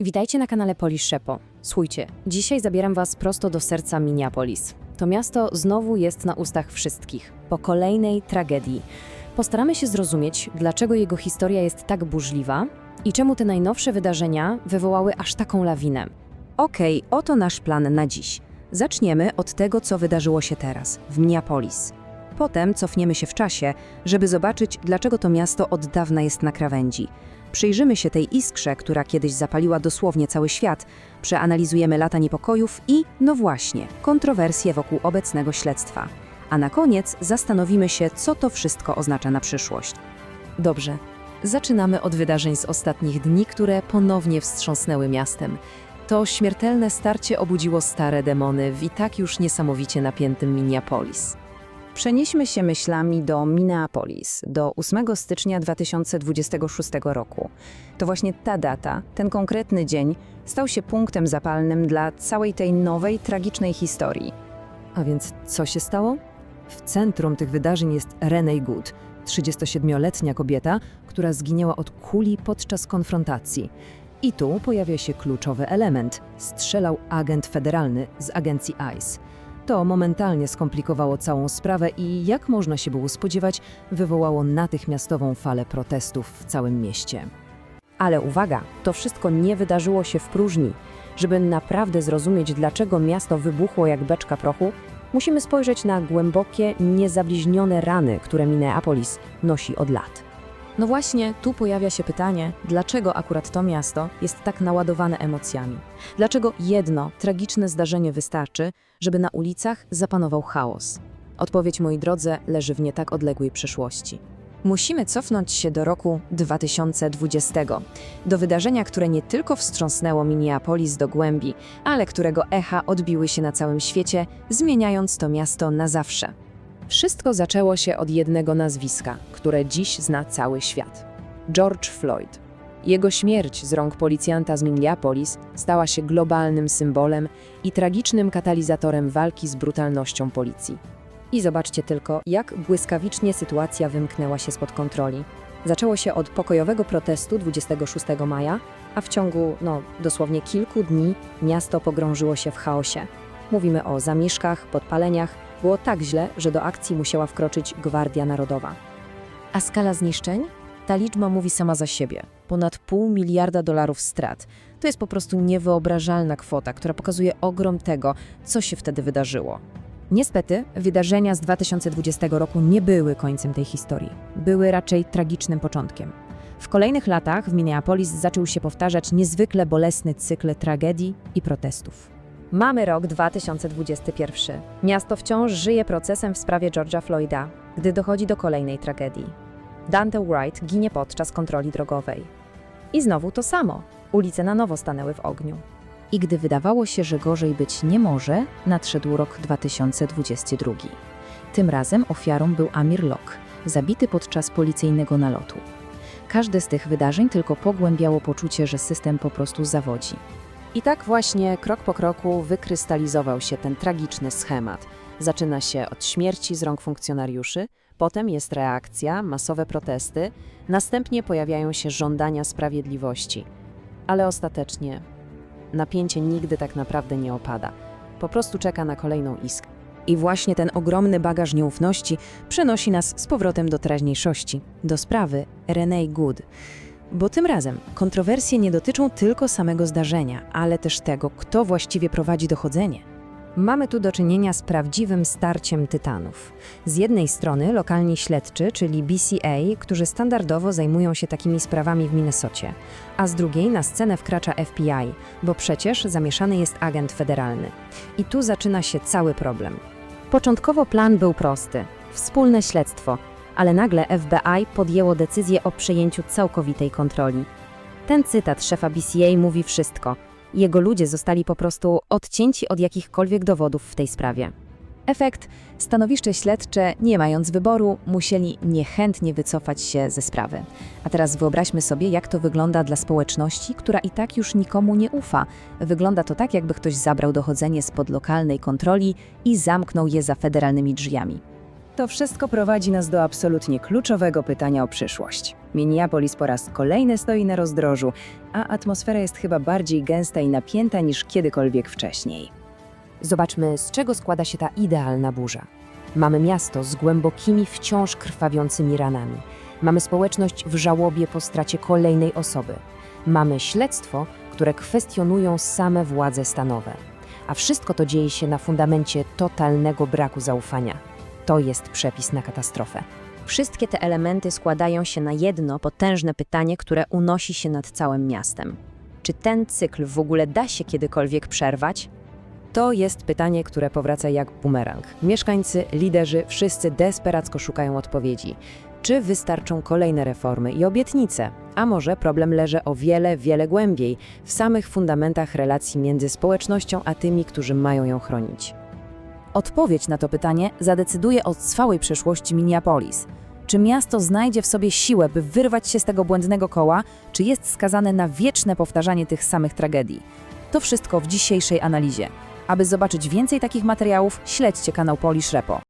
Witajcie na kanale Polis Szepo. Słuchajcie, dzisiaj zabieram Was prosto do serca Minneapolis. To miasto znowu jest na ustach wszystkich, po kolejnej tragedii. Postaramy się zrozumieć, dlaczego jego historia jest tak burzliwa i czemu te najnowsze wydarzenia wywołały aż taką lawinę. Okej, oto nasz plan na dziś. Zaczniemy od tego, co wydarzyło się teraz, w Minneapolis. Potem cofniemy się w czasie, żeby zobaczyć, dlaczego to miasto od dawna jest na krawędzi. Przyjrzymy się tej iskrze, która kiedyś zapaliła dosłownie cały świat, przeanalizujemy lata niepokojów i, no właśnie, kontrowersje wokół obecnego śledztwa. A na koniec zastanowimy się, co to wszystko oznacza na przyszłość. Dobrze, zaczynamy od wydarzeń z ostatnich dni, które ponownie wstrząsnęły miastem. To śmiertelne starcie obudziło stare demony w i tak już niesamowicie napiętym Minneapolis. Przenieśmy się myślami do Minneapolis, do 8 stycznia 2026 roku. To właśnie ta data, ten konkretny dzień, stał się punktem zapalnym dla całej tej nowej, tragicznej historii. A więc co się stało? W centrum tych wydarzeń jest Renee Good, 37-letnia kobieta, która zginęła od kuli podczas konfrontacji. I tu pojawia się kluczowy element. Strzelał agent federalny z agencji ICE. To momentalnie skomplikowało całą sprawę i, jak można się było spodziewać, wywołało natychmiastową falę protestów w całym mieście. Ale uwaga, to wszystko nie wydarzyło się w próżni. Żeby naprawdę zrozumieć, dlaczego miasto wybuchło jak beczka prochu, musimy spojrzeć na głębokie, niezabliźnione rany, które Minneapolis nosi od lat. No właśnie, tu pojawia się pytanie, dlaczego akurat to miasto jest tak naładowane emocjami? Dlaczego jedno tragiczne zdarzenie wystarczy, żeby na ulicach zapanował chaos? Odpowiedź, moi drodzy, leży w nie tak odległej przeszłości. Musimy cofnąć się do roku 2020, do wydarzenia, które nie tylko wstrząsnęło Minneapolis do głębi, ale którego echa odbiły się na całym świecie, zmieniając to miasto na zawsze. Wszystko zaczęło się od jednego nazwiska, które dziś zna cały świat. George Floyd. Jego śmierć z rąk policjanta z Minneapolis stała się globalnym symbolem i tragicznym katalizatorem walki z brutalnością policji. I zobaczcie tylko, jak błyskawicznie sytuacja wymknęła się spod kontroli. Zaczęło się od pokojowego protestu 26 maja, a w ciągu, no, dosłownie kilku dni miasto pogrążyło się w chaosie. Mówimy o zamieszkach, podpaleniach, było tak źle, że do akcji musiała wkroczyć Gwardia Narodowa. A skala zniszczeń? Ta liczba mówi sama za siebie. Ponad pół miliarda dolarów strat. To jest po prostu niewyobrażalna kwota, która pokazuje ogrom tego, co się wtedy wydarzyło. Niestety, wydarzenia z 2020 roku nie były końcem tej historii. Były raczej tragicznym początkiem. W kolejnych latach w Minneapolis zaczął się powtarzać niezwykle bolesny cykl tragedii i protestów. Mamy rok 2021. Miasto wciąż żyje procesem w sprawie George'a Floyda, gdy dochodzi do kolejnej tragedii. Dante Wright ginie podczas kontroli drogowej. I znowu to samo. Ulice na nowo stanęły w ogniu. I gdy wydawało się, że gorzej być nie może, nadszedł rok 2022. Tym razem ofiarą był Amir Lok, zabity podczas policyjnego nalotu. Każde z tych wydarzeń tylko pogłębiało poczucie, że system po prostu zawodzi. I tak właśnie krok po kroku wykrystalizował się ten tragiczny schemat. Zaczyna się od śmierci z rąk funkcjonariuszy, potem jest reakcja, masowe protesty, następnie pojawiają się żądania sprawiedliwości. Ale ostatecznie napięcie nigdy tak naprawdę nie opada. Po prostu czeka na kolejną iskrę. I właśnie ten ogromny bagaż nieufności przenosi nas z powrotem do teraźniejszości, do sprawy Renee Good. Bo tym razem kontrowersje nie dotyczą tylko samego zdarzenia, ale też tego, kto właściwie prowadzi dochodzenie. Mamy tu do czynienia z prawdziwym starciem tytanów. Z jednej strony lokalni śledczy, czyli BCA, którzy standardowo zajmują się takimi sprawami w Minnesocie, a z drugiej na scenę wkracza FBI, bo przecież zamieszany jest agent federalny. I tu zaczyna się cały problem. Początkowo plan był prosty wspólne śledztwo, ale nagle FBI podjęło decyzję o przejęciu całkowitej kontroli. Ten cytat szefa BCA mówi wszystko. Jego ludzie zostali po prostu odcięci od jakichkolwiek dowodów w tej sprawie. Efekt: stanowisze śledcze, nie mając wyboru, musieli niechętnie wycofać się ze sprawy. A teraz wyobraźmy sobie, jak to wygląda dla społeczności, która i tak już nikomu nie ufa. Wygląda to tak, jakby ktoś zabrał dochodzenie spod lokalnej kontroli i zamknął je za federalnymi drzwiami. To wszystko prowadzi nas do absolutnie kluczowego pytania o przyszłość. Minneapolis po raz kolejny stoi na rozdrożu, a atmosfera jest chyba bardziej gęsta i napięta niż kiedykolwiek wcześniej. Zobaczmy, z czego składa się ta idealna burza. Mamy miasto z głębokimi, wciąż krwawiącymi ranami. Mamy społeczność w żałobie po stracie kolejnej osoby. Mamy śledztwo, które kwestionują same władze stanowe. A wszystko to dzieje się na fundamencie totalnego braku zaufania. To jest przepis na katastrofę. Wszystkie te elementy składają się na jedno potężne pytanie, które unosi się nad całym miastem. Czy ten cykl w ogóle da się kiedykolwiek przerwać? To jest pytanie, które powraca jak bumerang. Mieszkańcy, liderzy, wszyscy desperacko szukają odpowiedzi. Czy wystarczą kolejne reformy i obietnice? A może problem leży o wiele, wiele głębiej, w samych fundamentach relacji między społecznością a tymi, którzy mają ją chronić? Odpowiedź na to pytanie zadecyduje o trwałej przyszłości Minneapolis. Czy miasto znajdzie w sobie siłę, by wyrwać się z tego błędnego koła, czy jest skazane na wieczne powtarzanie tych samych tragedii? To wszystko w dzisiejszej analizie. Aby zobaczyć więcej takich materiałów, śledźcie kanał Polish Repo.